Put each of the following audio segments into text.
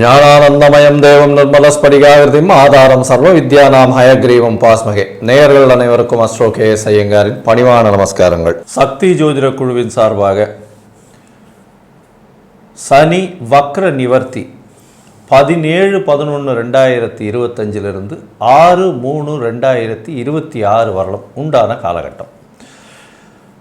ஞானானந்தமயம் தேவம் நிர்மலஸ்படிகாகிருதிம் ஆதாரம் சர்வ வித்யானாம் ஹயக்ரீவம் பாஸ்மகே. நேயர்கள் அனைவருக்கும் அஸ்ரோ கே எஸ் ஐயங்காரின் பணிவான நமஸ்காரங்கள். சக்தி ஜோதிட குழுவின் சார்பாக சனி வக்ர நிவர்த்தி பதினேழு பதினொன்று ரெண்டாயிரத்தி இருபத்தஞ்சிலிருந்து ஆறு மூணு ரெண்டாயிரத்தி இருபத்தி ஆறு வரலும் உண்டான காலகட்டம்.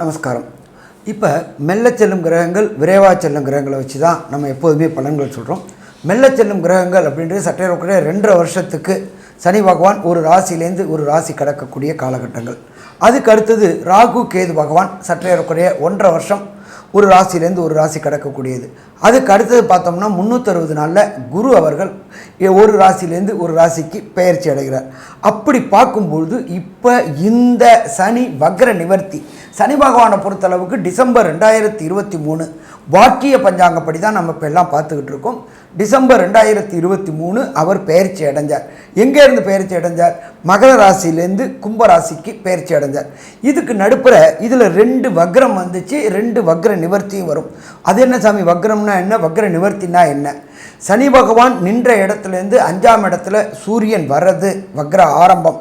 நமஸ்காரம். இப்போ மெல்ல செல்லும் கிரகங்கள் விரைவாக செல்லும் கிரகங்களை வச்சு தான் நம்ம எப்போதுமே பலன்கள் சொல்கிறோம் மெல்ல செல்லும் கிரகங்கள் அப்படின்றது சட்டையக்கூடிய ரெண்டரை வருஷத்துக்கு சனி பகவான் ஒரு ராசியிலேருந்து ஒரு ராசி கடக்கக்கூடிய காலகட்டங்கள். அதுக்கு அடுத்தது ராகு கேது பகவான் சற்றையக்கூடிய ஒன்றரை வருஷம் ஒரு ராசியிலேருந்து ஒரு ராசி கடக்கக்கூடியது. அதுக்கு அடுத்தது பார்த்தோம்னா முந்நூற்றறுபது நாளில் குரு அவர்கள் ஒரு ராசியிலேருந்து ஒரு ராசிக்கு பெயர்ச்சி அடைகிறார். அப்படி பார்க்கும்பொழுது இப்போ இந்த சனி வக்ர நிவர்த்தி சனி பகவானை பொறுத்தளவுக்கு டிசம்பர் ரெண்டாயிரத்தி இருபத்தி மூணு வாக்கிய பஞ்சாங்கப்படி தான் நம்ம இப்போ எல்லாம் பார்த்துக்கிட்டு இருக்கோம். டிசம்பர் ரெண்டாயிரத்தி இருபத்தி மூணு அவர் பெயர்ச்சி அடைஞ்சார். எங்கேருந்து பெயர்ச்சி அடைஞ்சார்? மகர ராசியிலேருந்து கும்ப ராசிக்கு பெயர்ச்சி அடைஞ்சார். இதுக்கு நடுப்புற இதில் ரெண்டு வக்ரம் வந்துச்சு ரெண்டு வக்ர நிவர்த்தியும் வரும். அது என்ன சாமி வக்ரம்னு என்ன? வக்ர நிவர்த்தினா என்ன? சனி பகவான் நின்ற இடத்துலேருந்து அஞ்சாம் இடத்துல சூரியன் வர்றது வக்ர ஆரம்பம்.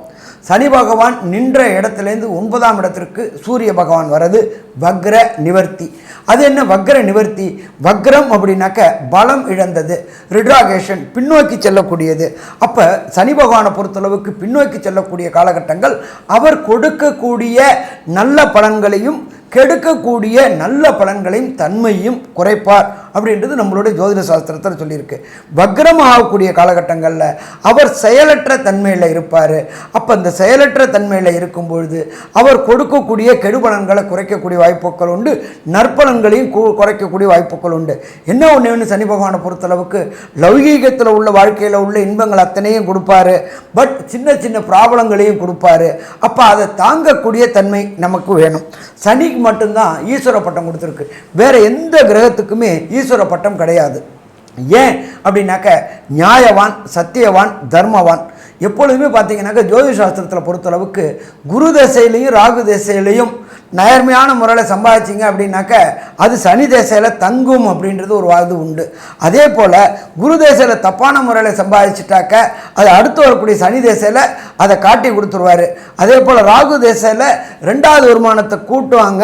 சனி பகவான் நின்ற இடத்துலேருந்து ஒன்பதாம் இடத்திற்கு சூரிய பகவான் வர்றது வக்ர நிவர்த்தி. அது என்ன வக்ர நிவர்த்தி? வக்ரம் அப்படின்னாக்க பலம் இழந்தது ரிட்ராகேஷன் பின்னோக்கி செல்லக்கூடியது. அப்போ சனி பகவானை பொறுத்தளவுக்கு பின்னோக்கி செல்லக்கூடிய காலகட்டங்கள் அவர் கொடுக்கக்கூடிய நல்ல பலன்களையும் கெடுக்கக்கூடிய நல்ல பலன்களையும் தன்மையும் குறைப்பார். அப்படின்றது நம்மளுடைய ஜோதிட சாஸ்திரத்தில் சொல்லியிருக்கு. வக்ரம் ஆகக்கூடிய காலகட்டங்களில் அவர் செயலற்ற தன்மையில் இருப்பார். அப்போ அந்த செயலற்ற தன்மையில் இருக்கும் பொழுது அவர் கொடுக்கக்கூடிய கெடுபலன்களை குறைக்கக்கூடிய வாய்ப்புகள் உண்டு. நற்பலன்களையும் குறைக்கக்கூடிய வாய்ப்புகள் உண்டு. என்ன ஒன்று ஒன்று சனி பகவானை பொறுத்தளவுக்கு லௌகீகத்தில் உள்ள வாழ்க்கையில் உள்ள இன்பங்கள் அத்தனையும் கொடுப்பாரு. பட் சின்ன சின்ன ப்ராப்ளங்களையும் கொடுப்பாரு. அப்போ அதை தாங்கக்கூடிய தன்மை நமக்கு வேணும். சனிக்கு மட்டும்தான் ஈஸ்வர பட்டம் கொடுத்துருக்கு. வேறு எந்த கிரகத்துக்குமே ஈஸ்வர பட்டம் கிடையாது. ஏன் அப்படின்னாக்க நியாயவான் சத்தியவான் தர்மவான். எப்பொழுதுமே பார்த்தீங்கன்னாக்க ஜோதிஷ சாஸ்திரத்தில் பொறுத்தளவுக்கு குரு தசையிலையும் ராகு தசையிலையும் நேர்மையான முறையில் சம்பாதிச்சிங்க அப்படின்னாக்க அது சனி தேசையில் தங்கும் அப்படின்றது ஒரு வாது உண்டு. அதே போல் குரு தேசையில் தப்பான முறையில் சம்பாதிச்சிட்டாக்க அது அடுத்து வரக்கூடிய சனி தேசையில் அதை காட்டி கொடுத்துருவாரு. அதே போல் ராகு தேசையில் ரெண்டாவது வருமானத்தை கூட்டுவாங்க.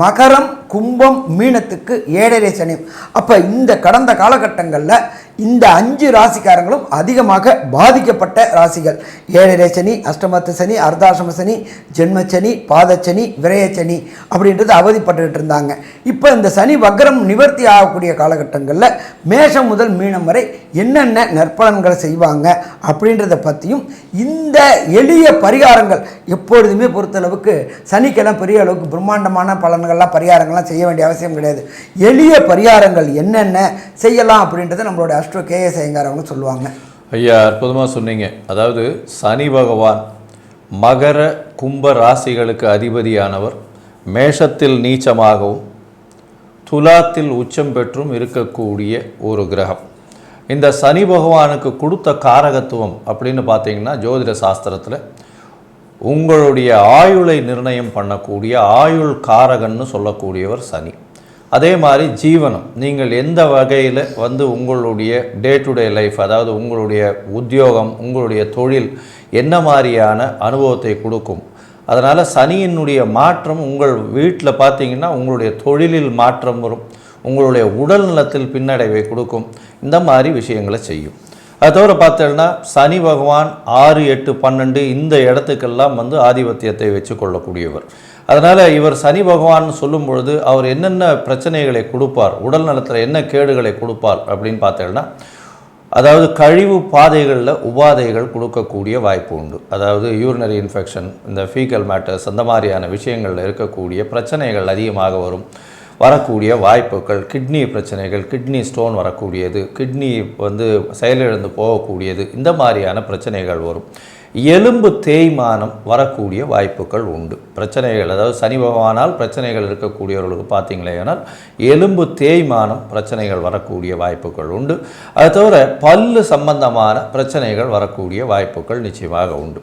மகரம் கும்பம் மீனத்துக்கு ஏழரை சனி. அப்போ இந்த கடந்த காலகட்டங்களில் இந்த அஞ்சு ராசிக்காரங்களும் அதிகமாக பாதிக்கப்பட்ட ராசிகள். ஏழரை சனி அஷ்டமத்து சனி அர்த்தாசிரம சனி ஜென்மச்சனி பாதச்சனி விரயச்சனி அப்படின்றது அவதிப்பட்டுக்கிட்டு இருந்தாங்க. இப்போ இந்த சனி வக்ரம் நிவர்த்தி ஆகக்கூடிய காலகட்டங்களில் மேஷம் முதல் மீனம் வரை என்னென்ன நற்பலன்களை செய்வாங்க அப்படின்றத பற்றியும் இந்த எளிய பரிகாரங்கள் எப்பொழுதுமே பொறுத்தளவுக்கு சனிக்கெல்லாம் பெரிய அளவுக்கு பிரம்மாண்டமான பல பலன்கள்லாம் பரிகாரங்கள்லாம் செய்ய வேண்டிய அவசியம் கிடையாது. எளிய பரிகாரங்கள் என்னென்ன செய்யலாம் அப்படின்றத நம்மளோட அஸ்ட்ரோ கேஎஸ் ஐயங்கார் அவங்க சொல்லுவாங்க. ஐயா அற்புதமாக சொன்னீங்க. அதாவது சனி பகவான் மகர கும்ப ராசிகளுக்கு அதிபதியானவர் மேஷத்தில் நீச்சமாகவும் துலாத்தில் உச்சம் பெற்றும் இருக்கக்கூடிய ஒரு கிரகம். இந்த சனி பகவானுக்கு கொடுத்த காரகத்துவம் அப்படின்னு பார்த்தீங்கன்னா ஜோதிட சாஸ்திரத்தில் உங்களுடைய ஆயுளை நிர்ணயம் பண்ணக்கூடிய ஆயுள் காரகன்னு சொல்லக்கூடியவர் சனி. அதே மாதிரி ஜீவனம். நீங்கள் எந்த வகையில் வந்து உங்களுடைய டே டு டே லைஃப் அதாவது உங்களுடைய உத்தியோகம் உங்களுடைய தொழில் என்ன மாதிரியான அனுபவத்தை கொடுக்கும்? அதனால் சனியினுடைய மாற்றம் உங்கள் வீட்டில் பார்த்தீங்கன்னா உங்களுடைய தொழிலில் மாற்றம் வரும். உங்களுடைய உடல் நலத்தில் பின்னடைவை கொடுக்கும். இந்த மாதிரி விஷயங்களை செய்யும். அது தவிர பார்த்தோம்னா சனி பகவான் ஆறு எட்டு பன்னெண்டு இந்த இடத்துக்கெல்லாம் வந்து ஆதிபத்தியத்தை வச்சு கொள்ளக்கூடியவர் அதனால் இவர் சனி பகவான் சொல்லும் பொழுது அவர் என்னென்ன பிரச்சனைகளை கொடுப்பார் உடல் நலத்தில் என்ன கேடுகளை கொடுப்பார் அப்படின்னு பார்த்தோம்னா அதாவது கழிவு பாதைகளில் உபாதைகள் கொடுக்கக்கூடிய வாய்ப்பு உண்டு. அதாவது யூரினரி இன்ஃபெக்ஷன் இந்த ஃபீக்கல் மேட்டர்ஸ் அந்த மாதிரியான விஷயங்களில் இருக்கக்கூடிய பிரச்சனைகள் அதிகமாக வரும். வரக்கூடிய வாய்ப்புகள் கிட்னி பிரச்சனைகள் கிட்னி ஸ்டோன் வரக்கூடியது கிட்னி வந்து செயலிழந்து போகக்கூடியது இந்த மாதிரியான பிரச்சனைகள் வரும். எலும்பு தேய்மானம் வரக்கூடிய வாய்ப்புகள் உண்டு. பிரச்சனைகள் அதாவது சனி பகவானால் பிரச்சனைகள் இருக்கக்கூடியவர்களுக்கு பார்த்தீங்களேனால் எலும்பு தேய்மானம் பிரச்சனைகள் வரக்கூடிய வாய்ப்புகள் உண்டு. அது தவிர பல்லு சம்பந்தமான பிரச்சனைகள் வரக்கூடிய வாய்ப்புகள் நிச்சயமாக உண்டு.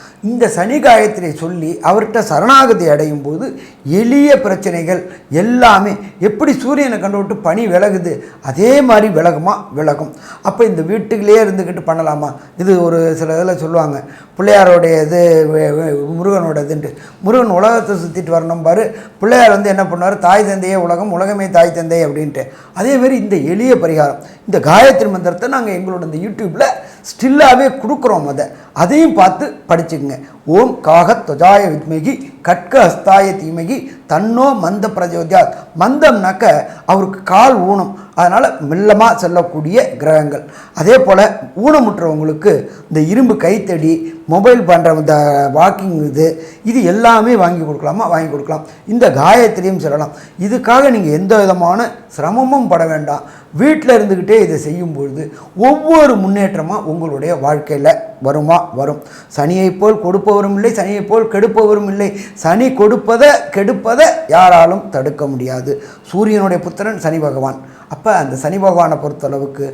இந்த சனி காயத்திரை சொல்லி அவர்கிட்ட சரணாகதி அடையும் போது எளிய பிரச்சனைகள் எல்லாமே எப்படி சூரியனை கண்டு விட்டு பனி விலகுது? அதே மாதிரி விலகுமா? விலகும். அப்போ இந்த வீட்டுக்குள்ளேயே இருந்துக்கிட்டு பண்ணலாமா? இது ஒரு சில இதில் சொல்லுவாங்க. பிள்ளையாரோடைய இது முருகனோடதுன்ட்டு முருகனோட இதுன்ட்டு முருகன் உலகத்தை சுற்றிட்டு வரணும் பாரு. பிள்ளையார் வந்து என்ன பண்ணுவார்? தாய் தந்தையே உலகம் உலகமே தாய் தந்தை அப்படின்ட்டு. அதேமாரி இந்த எளிய பரிகாரம். இந்த காயத்ரி மந்திரத்தை நாங்கள் எங்களோட இந்த யூடியூப்பில் ஸ்டில்லாகவே கொடுக்குறோம் அதை. அதையும் பார்த்து படிச்சுக்கோங்க. ஓம் காகத் தொஜாய வித்மகி கட்க ஹஸ்தாய தீமகி தன்னோ மந்த பிரஜோதியாத் மந்தம்னாக்க அவருக்கு கால் ஊனம் அதனால் மெல்லமாக செல்லக்கூடிய கிரகங்கள். அதே போல் ஊனமுற்றவங்களுக்கு இந்த இரும்பு கைத்தடி மொபைல் பண்ணுற இந்த வாக்கிங் இது இது எல்லாமே வாங்கி கொடுக்கலாமா? வாங்கி கொடுக்கலாம். இந்த காயத்திலையும் சொல்லலாம். இதுக்காக நீங்கள் எந்த விதமான சிரமமும் பட வேண்டாம். வீட்டில் இருந்துக்கிட்டே இதை செய்யும்பொழுது ஒவ்வொரு முன்னேற்றமாக உங்களுடைய வாழ்க்கையில் வருமா? வரும். சனியை போல் கொடுப்பவரும் இல்லை சனியை போல் கெடுப்பவரும் இல்லை. சனி கொடுப்பதை கெடுப்பதை யாராலும் தடுக்க முடியாது. சூரியனுடைய புத்திரன் சனி பகவான். அப்போ அந்த சனி பகவானை பொறுத்தளவுக்கு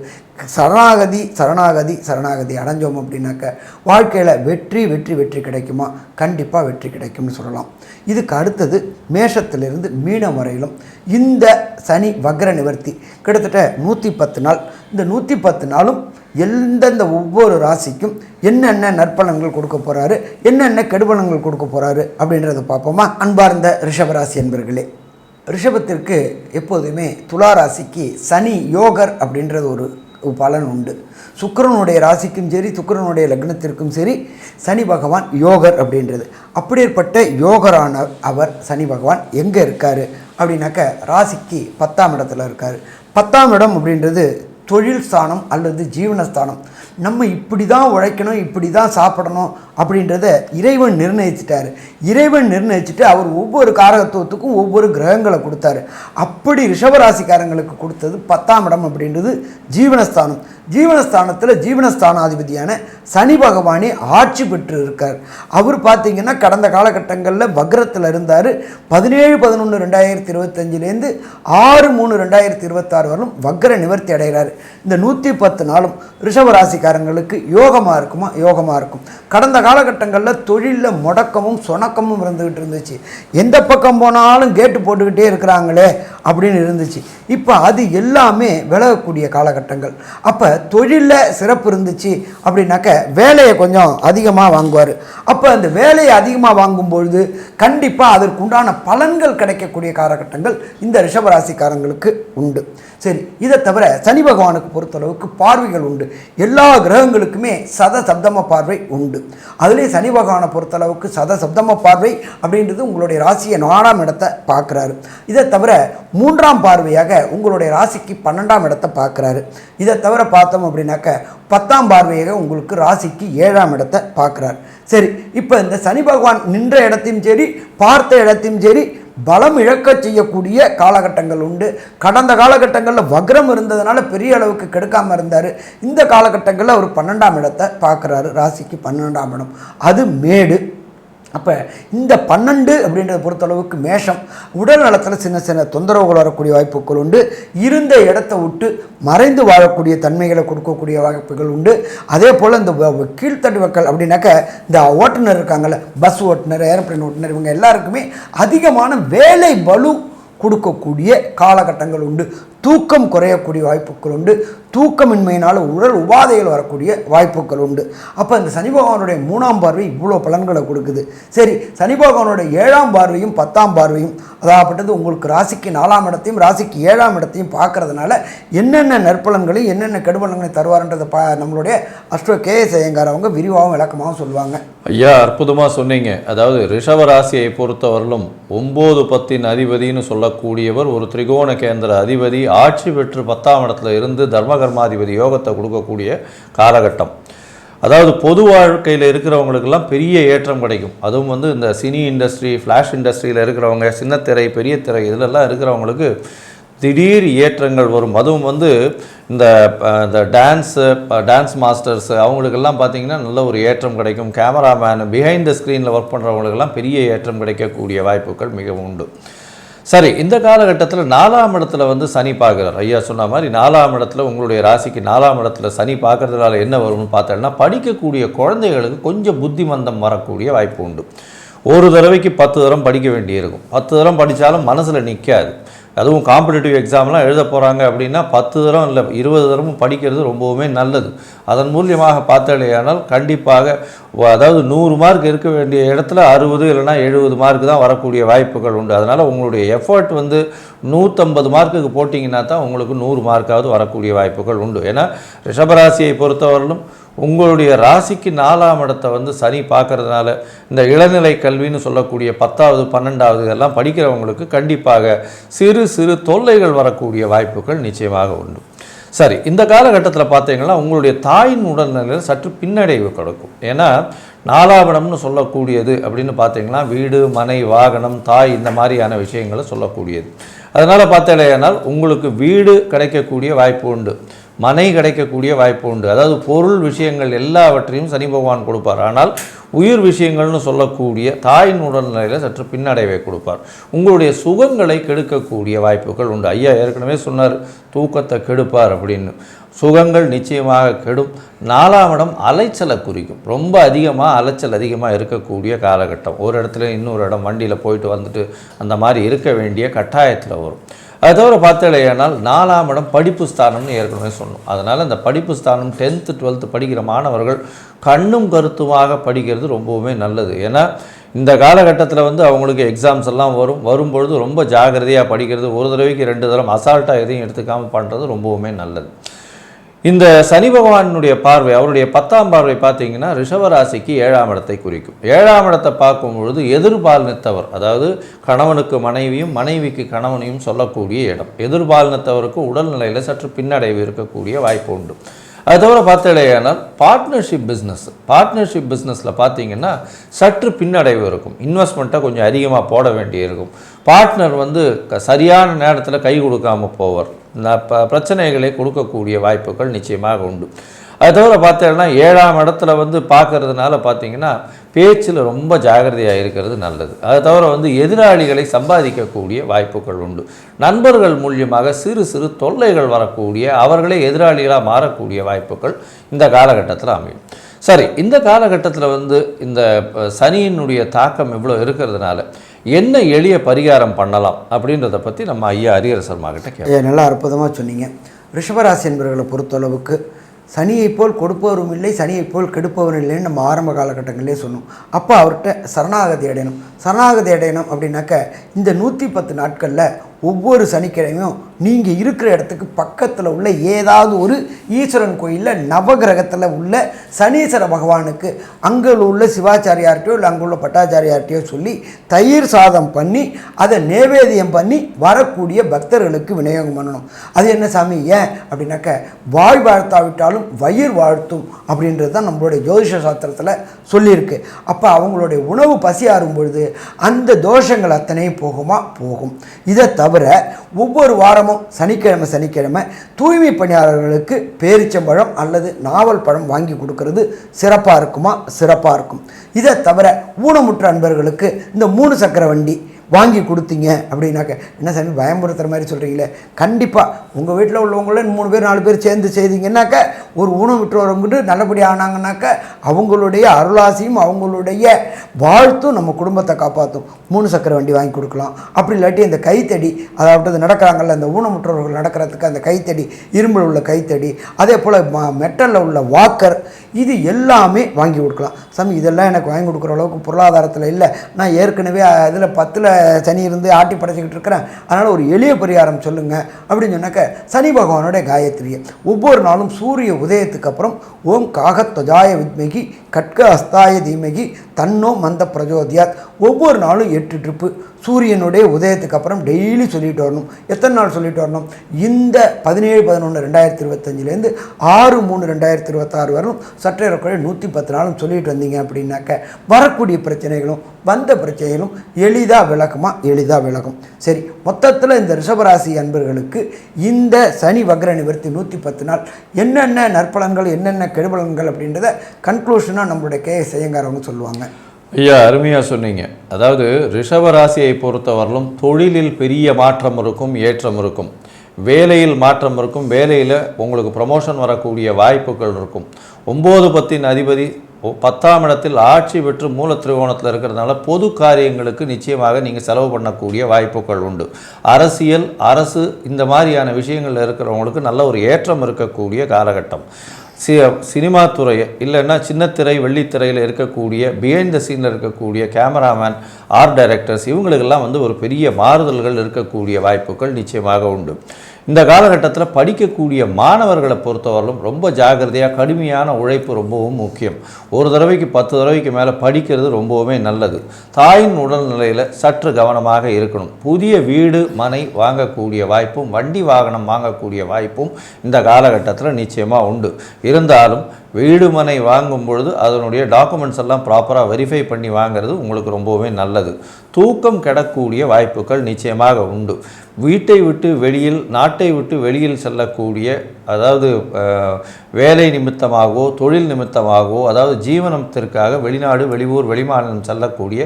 சரணாகதி சரணாகதி சரணாகதி அடைஞ்சோம் அப்படின்னாக்க வாழ்க்கையில் வெற்றி வெற்றி வெற்றி கிடைக்குமா? கண்டிப்பாக வெற்றி கிடைக்கும்னு சொல்லலாம். இதுக்கு அடுத்தது மேஷத்திலிருந்து மீனம் வரையிலும் இந்த சனி வக்ர நிவர்த்தி. கிட்டத்தட்ட நூற்றி பத்து நாள். இந்த நூற்றி பத்து நாளும் எந்தெந்த ஒவ்வொரு ராசிக்கும் என்னென்ன நற்பலன்கள் கொடுக்க போகிறாரு என்னென்ன கெடுபலன்கள் கொடுக்க போகிறாரு அப்படின்றத பார்ப்போமா? அன்பார்ந்த ரிஷபராசி என்பர்களே. ரிஷபத்திற்கு எப்போதுமே துலா ராசிக்கு சனி யோகர் அப்படின்றது ஒரு பலன் உண்டு சுக்கரனுடைய ராசிக்கும் சரி சுக்கரனுடைய லக்னத்திற்கும் சரி சனி பகவான் யோகர் அப்படின்றது. அப்படிப்பட்ட யோகரான அவர் சனி பகவான் எங்கே இருக்கார்? அப்படின்னாக்க ராசிக்கு பத்தாம் இடத்துல இருக்கார். பத்தாம் இடம் அப்படின்றது தொழில் ஸ்தானம் அல்லது ஜீவனஸ்தானம். நம்ம இப்படி தான் உழைக்கணும் இப்படி தான் சாப்பிடணும் அப்படின்றத இறைவன் நிர்ணயிச்சிட்டார். இறைவன் நிர்ணயிச்சுட்டு அவர் ஒவ்வொரு காரகத்துவத்துக்கும் ஒவ்வொரு கிரகங்களை கொடுத்தாரு. அப்படி ரிஷபராசிக்காரங்களுக்கு கொடுத்தது பத்தாம் இடம் அப்படின்றது ஜீவனஸ்தானம். ஜீவனஸ்தானத்தில் ஜீவனஸ்தானாதிபதியான சனி பகவானே ஆட்சி பெற்று இருக்கார் அவர் பார்த்தீங்கன்னா கடந்த காலகட்டங்களில் வக்ரத்தில் இருந்தார். பதினேழு பதினொன்று ரெண்டாயிரத்தி இருபத்தஞ்சிலேருந்து ஆறு மூணு ரெண்டாயிரத்தி இருபத்தாறு வரலும் வக்ர நிவர்த்தி அடைகிறார். இந்த நூற்றி பத்து நாளும் ரிஷபராசிக்காரங்களுக்கு யோகமாக இருக்குமா? யோகமாக இருக்கும். கடந்த காலகட்டங்களில் தொழிலில் முடக்கமும் சொணக்கமும் இருந்துக்கிட்டு இருந்துச்சு. எந்த பக்கம் போனாலும் கேட்டு போட்டுக்கிட்டே இருக்கிறாங்களே அப்படின்னு இருந்துச்சு. இப்போ அது எல்லாமே விலகக்கூடிய காலகட்டங்கள். அப்போ தொழிலில் சிறப்பு இருந்துச்சு அப்படின்னாக்க வேலையை கொஞ்சம் அதிகமாக வாங்குவார். அப்போ அந்த வேலையை அதிகமாக வாங்கும்பொழுது கண்டிப்பாக அதற்குண்டான பலன்கள் கிடைக்கக்கூடிய காலகட்டங்கள் இந்த ரிஷபராசிக்காரங்களுக்கு உண்டு. சரி இதை தவிர சனி பகவானுக்கு பொறுத்தளவுக்கு பார்வைகள் உண்டு. எல்லா கிரகங்களுக்குமே சத சப்தம பார்வை உண்டு. அதுலேயே சனி பகவானை பொறுத்தளவுக்கு சத சப்தம பார்வை அப்படின்றது உங்களுடைய ராசியை நாலாம் இடத்தை பார்க்குறாரு. இதை தவிர மூன்றாம் பார்வையாக உங்களுடைய ராசிக்கு பன்னெண்டாம் இடத்தை பார்க்குறாரு. இதை தவிர பார்த்தோம் அப்படின்னாக்க பத்தாம் பார்வையாக உங்களுக்கு ராசிக்கு ஏழாம் இடத்தை பார்க்குறாரு. சரி இப்போ இந்த சனி பகவான் நின்ற இடத்தையும் சரி பார்த்த இடத்தையும் சரி பலம் இழக்க செய்யக்கூடிய காலகட்டங்கள் உண்டு. கடந்த காலகட்டங்களில் வக்ரம் இருந்ததுனால பெரிய அளவுக்கு கெடுக்காமல் இருந்தார். இந்த காலகட்டங்களில் அவர் பன்னெண்டாம் இடத்தை பார்க்குறாரு. ராசிக்கு பன்னெண்டாம் இடம். அது மேடு. அப்போ இந்த பன்னெண்டு அப்படின்றத பொறுத்தளவுக்கு மேஷம். உடல் நலத்தில் சின்ன சின்ன தொந்தரவுகள் வரக்கூடிய வாய்ப்புகள் உண்டு. இருந்த இடத்த விட்டு மறைந்து வாழக்கூடிய தன்மைகளை கொடுக்கக்கூடிய வாய்ப்புகள் உண்டு. அதே போல் இந்த வ- கீழ்த்தட்டு மக்கள் அப்படின்னாக்க இந்த ஓட்டுநர் இருக்காங்கள்ல பஸ் ஓட்டுநர் ஏரோப்ளைன் ஓட்டுநர் இவங்க எல்லாருக்குமே அதிகமான வேலை பலு கொடுக்கக்கூடிய காலகட்டங்கள் உண்டு. தூக்கம் குறையக்கூடிய வாய்ப்புகள் உண்டு. தூக்கமின்மையினால் உடல் உபாதைகள் வரக்கூடிய வாய்ப்புகள் உண்டு. அப்போ இந்த சனி பகவானுடைய மூணாம் பார்வை இவ்வளோ பலன்களை கொடுக்குது. சரி சனி பகவானுடைய ஏழாம் பார்வையும் பத்தாம் பார்வையும் அதாகப்பட்டது உங்களுக்கு ராசிக்கு நாலாம் இடத்தையும் ராசிக்கு ஏழாம் இடத்தையும் பார்க்கறதுனால என்னென்ன நற்பலன்களையும் என்னென்ன கெடுபலன்களை தருவார்ன்றதை பா நம்மளுடைய அஸ்ட்ரோ கே எஸ் ஐயங்கார் அவங்க விரிவாகவும் விளக்கமாகவும் சொல்லுவாங்க. ஐயா அற்புதமாக சொன்னீங்க. அதாவது ரிஷவ ராசியை பொறுத்தவரையிலும் ஒம்பது பத்தின் அதிபதின்னு சொல்லக்கூடியவர் ஒரு திரிகோண கேந்திர அதிபதி ஆட்சி பெற்று பத்தாம் இடத்துல இருந்து தர்மகர்மாதிபதி யோகத்தை கொடுக்கக்கூடிய காலகட்டம். அதாவது பொது வாழ்க்கையில் இருக்கிறவங்களுக்கெல்லாம் பெரிய ஏற்றம் கிடைக்கும். அதுவும் வந்து இந்த சினி இண்டஸ்ட்ரி ஃப்ளாஷ் இண்டஸ்ட்ரியில் இருக்கிறவங்க சின்னத்திரை பெரிய திரை இதிலெல்லாம் இருக்கிறவங்களுக்கு திடீர் ஏற்றங்கள் வரும். அதுவும் வந்து இந்த இந்த டான்ஸு டான்ஸ் மாஸ்டர்ஸு அவங்களுக்கெல்லாம் பார்த்தீங்கன்னா நல்ல ஒரு ஏற்றம் கிடைக்கும். கேமராமேன் பிஹைண்ட் த ஸ்க்ரீனில் ஒர்க் பண்ணுறவங்களுக்கெல்லாம் பெரிய ஏற்றம் கிடைக்கக்கூடிய வாய்ப்புகள் மிகவும் உண்டு. சரி இந்த காலகட்டத்தில் நாலாம் இடத்துல வந்து சனி பார்க்குறார். ஐயா சொன்ன மாதிரி நாலாம் இடத்துல உங்களுடைய ராசிக்கு நாலாம் இடத்துல சனி பார்க்கறதுனால என்ன வரும்னு பார்த்தோன்னா படிக்கக்கூடிய குழந்தைகளுக்கு கொஞ்சம் புத்திமந்தம் வரக்கூடிய வாய்ப்பு உண்டு. ஒரு தடவைக்கு பத்து தரம் படிக்க வேண்டியிருக்கும். பத்து தரம் படித்தாலும் மனசில் நிற்காது அதுவும் காம்படிட்டிவ் எக்ஸாம்லாம் எழுத போகிறாங்க அப்படின்னா பத்து தரம் இல்லை இருபது தரமும் படிக்கிறது ரொம்பவுமே நல்லது. அதன் மூலியமாக பார்த்தாலேயானால் கண்டிப்பாக அதாவது நூறு மார்க் இருக்க வேண்டிய இடத்துல அறுபது இல்லைன்னா எழுபது மார்க் தான் வரக்கூடிய வாய்ப்புகள் உண்டு. அதனால் உங்களுடைய எஃபர்ட் வந்து நூற்றம்பது மார்க்குக்கு போட்டிங்கன்னா தான் உங்களுக்கு நூறு மார்க்காவது வரக்கூடிய வாய்ப்புகள் உண்டு. ஏன்னா ரிஷபராசியை பொறுத்தவரையிலும் உங்களுடைய ராசிக்கு நாலாம் இடத்தை வந்து சனி பார்க்கறதுனால இந்த இளநிலை கல்வின்னு சொல்லக்கூடிய பத்தாவது பன்னெண்டாவது இதெல்லாம் படிக்கிறவங்களுக்கு கண்டிப்பாக சிறு சிறு தொல்லைகள் வரக்கூடிய வாய்ப்புகள் நிச்சயமாக உண்டு. சரி இந்த காலகட்டத்தில் பார்த்தீங்கன்னா உங்களுடைய தாயின் உடல்நிலையில் சற்று பின்னடைவு கொடுக்கும். ஏன்னா நாலாம் சொல்லக்கூடியது அப்படின்னு பார்த்தீங்கன்னா வீடு மனை வாகனம் தாய் இந்த மாதிரியான விஷயங்களை சொல்லக்கூடியது. அதனால் பார்த்தீங்கன்னா உங்களுக்கு வீடு கிடைக்கக்கூடிய வாய்ப்பு உண்டு. மனை கிடைக்கக்கூடிய வாய்ப்பு உண்டு. அதாவது பொருள் விஷயங்கள் எல்லாவற்றையும் சனி பகவான் கொடுப்பார். ஆனால் உயிர் விஷயங்கள்னு சொல்லக்கூடிய தாயின் உடல்நிலையில் சற்று பின்னடைவை கொடுப்பார். உங்களுடைய சுகங்களை கெடுக்கக்கூடிய வாய்ப்புகள் உண்டு. ஐயா ஏற்கனவே சொன்னார் தூக்கத்தை கெடுப்பார் அப்படின்னு. சுகங்கள் நிச்சயமாக கெடும். நாலாம் இடம் அலைச்சலை குறிக்கும். ரொம்ப அதிகமாக அலைச்சல் அதிகமாக இருக்கக்கூடிய காலகட்டம். ஒரு இடத்துல இன்னொரு இடம் வண்டியில் போயிட்டு வந்துட்டு அந்த மாதிரி இருக்க வேண்டிய கட்டாயத்தில் வரும். அது தவிர பார்த்தலையானால் நாலாம் இடம் படிப்பு ஸ்தானம்னு ஏற்கனவே சொன்னோம். அதனால் இந்த படிப்பு ஸ்தானம் டென்த்து டுவெல்த்து படிக்கிற மாணவர்கள் கண்ணும் கருத்துமாக படிக்கிறது ரொம்பவுமே நல்லது. ஏன்னா இந்த காலகட்டத்தில் வந்து அவங்களுக்கு எக்ஸாம்ஸ் எல்லாம் வரும். வரும்பொழுது ரொம்ப ஜாகிரதையாக படிக்கிறது ஒரு தடவைக்கு ரெண்டு தரம் அசால்ட்டாக எதையும் எடுத்துக்காமல் பண்ணுறது ரொம்பவுமே நல்லது. இந்த சனி பகவானுடைய பார்வை அவருடைய பத்தாம் பார்வை பார்த்தீங்கன்னா ரிஷபராசிக்கு ஏழாம் இடத்தை குறிக்கும். ஏழாம் இடத்தை பார்க்கும் பொழுது எதிர்பாலினத்தவர் அதாவது கணவனுக்கு மனைவியும் மனைவிக்கு கணவனையும் சொல்லக்கூடிய இடம். எதிர்பால் நித்தவருக்கு உடல்நிலையில் சற்று பின்னடைவு இருக்கக்கூடிய வாய்ப்பு உண்டு. அது தவிர பார்த்தடையானால் பார்ட்னர்ஷிப் பிஸ்னஸ் பார்ட்னர்ஷிப் பிஸ்னஸில் பார்த்தீங்கன்னா சற்று பின்னடைவு இருக்கும். இன்வெஸ்ட்மெண்ட்டை கொஞ்சம் அதிகமாக போட வேண்டியிருக்கும். பார்ட்னர் வந்து க- சரியான நேரத்தில் கை கொடுக்காமல் போவார். ப- பிரச்சனைகளை கொடுக்கக்கூடிய வாய்ப்புகள் நிச்சயமாக உண்டு. அது தவிர பார்த்தீங்கன்னா ஏழாம் இடத்துல வந்து பார்க்கறதுனால பார்த்தீங்கன்னா பேச்சில் ரொம்ப ஜாகிரதையாக இருக்கிறது நல்லது. அது தவிர வந்து எதிராளிகளை சம்பாதிக்கக்கூடிய வாய்ப்புகள் உண்டு. நண்பர்கள் மூலியமாக சிறு சிறு தொல்லைகள் வரக்கூடிய அவர்களே எதிராளிகளாக மாறக்கூடிய வாய்ப்புகள் இந்த காலகட்டத்தில் அமையும். சரி இந்த காலகட்டத்தில் வந்து இந்த சனியினுடைய தாக்கம் இவ்வளோ இருக்கிறதுனால என்ன எளிய பரிகாரம் பண்ணலாம் அப்படின்றத பற்றி நம்ம ஐயா அரியரசர்மா கிட்ட கேட்போம். நல்லா அற்புதமாக சொன்னீங்க. ரிஷபராசி என்பவர்களை பொறுத்தளவுக்கு சனியை போல் கொடுப்பவரும் இல்லை சனியை போல் கெடுப்பவரும் இல்லைன்னு நம்ம ஆரம்ப காலகட்டங்களிலே சொன்னோம். அப்போ அவர்கிட்ட சரணாகதி அடையணும். சரணாகதி அடையணும் அப்படின்னாக்க இந்த நூற்றி பத்து நாட்களில் ஒவ்வொரு சனிக்கிழமையும் நீங்கள் இருக்கிற இடத்துக்கு பக்கத்தில் உள்ள ஏதாவது ஒரு ஈஸ்வரன் கோயிலில் நவகிரகத்தில் உள்ள சனீஸ்வர பகவானுக்கு அங்கே உள்ள சிவாச்சாரியார்கிட்டயோ இல்லை அங்கே உள்ள பட்டாச்சாரியார்கிட்டயோ சொல்லி தயிர் சாதம் பண்ணி அதை நேவேதியம் பண்ணி வரக்கூடிய பக்தர்களுக்கு விநியோகம் பண்ணணும். அது என்ன சாமி? ஏன் அப்படின்னாக்க வாய் வாழ்த்தாவிட்டாலும் வயிறு வாழ்த்தும் அப்படின்றது தான் நம்மளுடைய ஜோதிஷ சாஸ்திரத்தில் சொல்லியிருக்கு. அப்போ அவங்களுடைய உணவு பசி ஆறும் பொழுது அந்த தோஷங்கள் அத்தனையும் போகுமா? போகும். இதை தவிர தவிர ஒவ்வொரு வாரமும் சனிக்கிழமை சனிக்கிழமை தூய்மை பணியாளர்களுக்கு பேரிச்சம்பழம் அல்லது நாவல் பழம் வாங்கி கொடுக்கறது. சிறப்பாக இருக்குமா? சிறப்பாக இருக்கும். இதை தவிர ஊனமுற்ற அன்பர்களுக்கு இந்த மூணு சக்கர வண்டி வாங்கி கொடுத்தீங்க அப்படின்னாக்க என்ன சாமி பயமுறுத்துற மாதிரி சொல்கிறீங்களே கண்டிப்பாக உங்கள் வீட்டில் உள்ளவங்கள மூணு பேர் நாலு பேர் சேர்ந்து செய்தீங்கன்னாக்க ஒரு ஊனம் விட்டுறவங்கிட்டு நல்லபடி ஆனாங்கனாக்க அவங்களுடைய அருளாசியும் அவங்களுடைய வாழ்த்தும் நம்ம குடும்பத்தை காப்பாற்றும் மூணு சக்கர வண்டி வாங்கி கொடுக்கலாம். அப்படி இல்லாட்டி இந்த கைத்தடி அதாவது நடக்கிறாங்கள்ல அந்த ஊனமுற்றவர்கள் நடக்கிறதுக்கு அந்த கைத்தடி இரும்பில் உள்ள கைத்தடி அதே போல் மெட்டலில் உள்ள வாக்கர் இது எல்லாமே வாங்கி கொடுக்கலாம். சாமி இதெல்லாம் எனக்கு வாங்கி கொடுக்குற அளவுக்கு பொருளாதாரத்தில் இல்லை. நான் ஏற்கனவே அதில் பத்தில் சனி இருந்து ஆட்டி படைச்சிக்கிட்டு இருக்கிறேன். அதனால் ஒரு எளிய பரிகாரம் சொல்லுங்கள் அப்படின்னு சொன்னாக்க சனி பகவானுடைய காயத்ரியை. ஒவ்வொரு நாளும் சூரிய உதயத்துக்கு அப்புறம் ஓம் காகத்வஜாய வித்மகி கட்க அஸ்தாய தீமகி தன்னோ மந்த பிரஜோதியாத். ஒவ்வொரு நாளும் எட்டு ட்ரிப்பு. சூரியனுடைய உதயத்துக்கு அப்புறம் டெய்லி சொல்லிட்டு வரணும். எத்தனை நாள் சொல்லிட்டு வரணும்? இந்த பதினேழு பதினொன்று ரெண்டாயிரத்தி இருபத்தஞ்சிலேருந்து ஆறு மூணு ரெண்டாயிரத்தி இருபத்தாறு வரலும் சற்றேறக்குறைய நூற்றி பத்து நாளும் சொல்லிட்டு வந்தீங்க அப்படின்னாக்க வரக்கூடிய பிரச்சனைகளும் வந்த பிரச்சனைகளும் எளிதாக விளக்குமா? எளிதாக விளக்கும். சரி மொத்தத்தில் இந்த ரிஷபராசி அன்பர்களுக்கு இந்த சனி வக்ர நிவர்த்தி நூற்றி பத்து நாள் என்னென்ன நற்பலன்கள் என்னென்ன கெடுபலன்கள் அப்படின்றத கன்க்ளூஷனாக நம்மளுடைய கே செய்யங்காரவங்க சொல்லுவாங்க. ஐயா அருமையாக சொன்னீங்க. அதாவது ரிஷபராசியை பொறுத்தவரையிலும் தொழிலில் பெரிய மாற்றம் இருக்கும் ஏற்றம் இருக்கும். வேலையில் மாற்றம் இருக்கும். வேலையில் உங்களுக்கு ப்ரமோஷன் வரக்கூடிய வாய்ப்புகள் இருக்கும். ஒம்பது பத்தின் அதிபதி பத்தாம் இடத்தில் ஆட்சி பெற்று மூல திரிகோணத்தில் இருக்கிறதுனால பொது காரியங்களுக்கு நிச்சயமாக நீங்கள் செலவு பண்ணக்கூடிய வாய்ப்புகள் உண்டு. அரசியல் அரசு இந்த மாதிரியான விஷயங்களில் இருக்கிறவங்களுக்கு நல்ல ஒரு ஏற்றம் இருக்கக்கூடிய காலகட்டம். சி சினிமா துறையை இல்லைன்னா சின்னத்திரை வெள்ளித்திரையில் இருக்கக்கூடிய பிஹைண்ட் த சீனில் இருக்கக்கூடிய கேமராமேன் ஆர்ட் டைரக்டர்ஸ் இவங்களுக்கெல்லாம் வந்து ஒரு பெரிய மாறுதல்கள் இருக்கக்கூடிய வாய்ப்புகள் நிச்சயமாக உண்டு. இந்த காலகட்டத்தில் படிக்கக்கூடிய மாணவர்களை பொறுத்தவரையிலும் ரொம்ப ஜாக்கிரதையாக கடுமையான உழைப்பு ரொம்பவும் முக்கியம். ஒரு தடவைக்கு பத்து தடவைக்கு மேலே படிக்கிறது ரொம்பவுமே நல்லது. தாயின் உடல்நிலையில் சற்று கவனமாக இருக்கணும். புதிய வீடு மனை வாங்கக்கூடிய வாய்ப்பும் வண்டி வாகனம் வாங்கக்கூடிய வாய்ப்பும் இந்த காலகட்டத்தில் நிச்சயமாக உண்டு. இருந்தாலும் வீடு மனை வாங்கும் பொழுது அதனுடைய டாக்குமெண்ட்ஸ் எல்லாம் ப்ராப்பராக வெரிஃபை பண்ணி வாங்குறது உங்களுக்கு ரொம்பவுமே நல்லது. தூக்கம் கெடக்கூடிய வாய்ப்புகள் நிச்சயமாக உண்டு. வீட்டை விட்டு வெளியில் நாட்டை விட்டு வெளியில் செல்லக்கூடிய அதாவது வேலை நிமித்தமாகவோ தொழில் நிமித்தமாகவோ அதாவது ஜீவனத்திற்காக வெளிநாடு வெளியூர் வெளிமாநிலம் செல்லக்கூடிய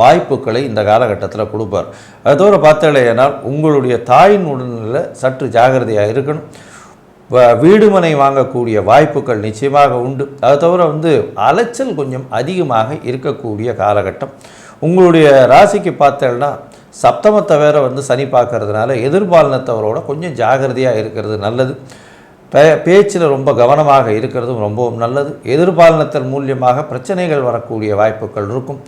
வாய்ப்புகளை இந்த காலகட்டத்தில் கொடுப்பார். அதோடு தவிர உங்களுடைய தாயின் உடல்நிலை சற்று ஜாகிரதையாக இருக்கணும். வீடுமனை வாங்கக்கூடிய வாய்ப்புகள் நிச்சயமாக உண்டு. அது தவிர வந்து அலைச்சல் கொஞ்சம் அதிகமாக இருக்கக்கூடிய காலகட்டம். உங்களுடைய ராசிக்கு பார்த்தேன்னா சப்தமத்தை வேற வந்து சனி பார்க்கறதுனால எதிர்பாலினத்தவரோட கொஞ்சம் ஜாகிரதையாக இருக்கிறது நல்லது. பே பேச்சில் ரொம்ப கவனமாக இருக்கிறதும் ரொம்பவும் நல்லது. எதிர்பாலினத்தின் மூலியமாக பிரச்சனைகள் வரக்கூடிய வாய்ப்புகள் இருக்கும்.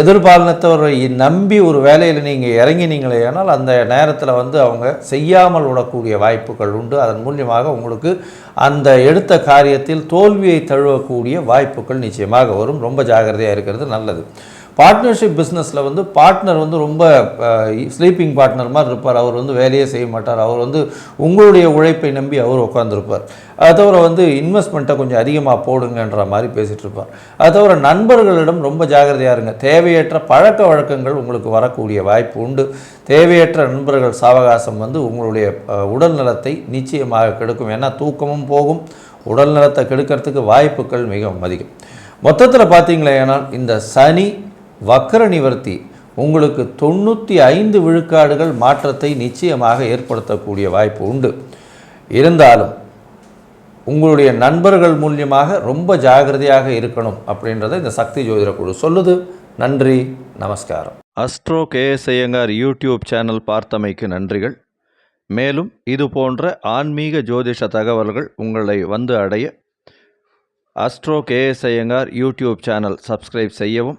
எதிர்பாலினத்தவரை நம்பி ஒரு வேலையில் நீங்கள் இறங்கினீங்களே ஆனால் அந்த நேரத்தில் வந்து அவங்க செய்யாமல் விடக்கூடிய வாய்ப்புகள் உண்டு. அதன் மூலியமாக உங்களுக்கு அந்த எடுத்த காரியத்தில் தோல்வியை தழுவக்கூடிய வாய்ப்புகள் நிச்சயமாக வரும். ரொம்ப ஜாகிரதையாக இருக்கிறது நல்லது. பார்ட்னர்ஷிப் பிஸ்னஸில் வந்து பார்ட்னர் வந்து ரொம்ப ஸ்லீப்பிங் பார்ட்னர் மாதிரி இருப்பார். அவர் வந்து வேலையே செய்ய மாட்டார். அவர் வந்து உங்களுடைய உழைப்பை நம்பி அவர் உட்காந்துருப்பார் அது தவிர வந்து இன்வெஸ்ட்மெண்ட்டை கொஞ்சம் அதிகமாக போடுங்கன்ற மாதிரி பேசிகிட்டு இருப்பார். அது தவிர நண்பர்களிடம் ரொம்ப ஜாகிரதையாக இருங்க. தேவையற்ற பழக்க வழக்கங்கள் உங்களுக்கு வரக்கூடிய வாய்ப்பு உண்டு. தேவையற்ற நண்பர்கள் சாவகாசம் வந்து உங்களுடைய உடல் நலத்தை நிச்சயமாக கெடுக்கும். ஏன்னா தூக்கமும் போகும். உடல் நலத்தை கெடுக்கிறதுக்கு வாய்ப்புகள் மிகவும் அதிகம். மொத்தத்தில் பார்த்தீங்களே ஏனால் இந்த சனி வக்கர நிவர்த்தி உங்களுக்கு தொண்ணூற்றி ஐந்து விழுக்காடுகள் மாற்றத்தை நிச்சயமாக ஏற்படுத்தக்கூடிய வாய்ப்பு உண்டு. இருந்தாலும் உங்களுடைய நண்பர்கள் மூலியமாக ரொம்ப ஜாகிரதையாக இருக்கணும் அப்படின்றத இந்த சக்தி ஜோதிட குழு சொல்லுது. நன்றி நமஸ்காரம். Astro KS Iyengar YouTube channel பார்த்தமைக்கு நன்றிகள். மேலும் இது போன்ற ஆன்மீக ஜோதிஷ தகவல்கள் உங்களை வந்து அடைய astro KS Iyengar YouTube channel subscribe செய்யவும்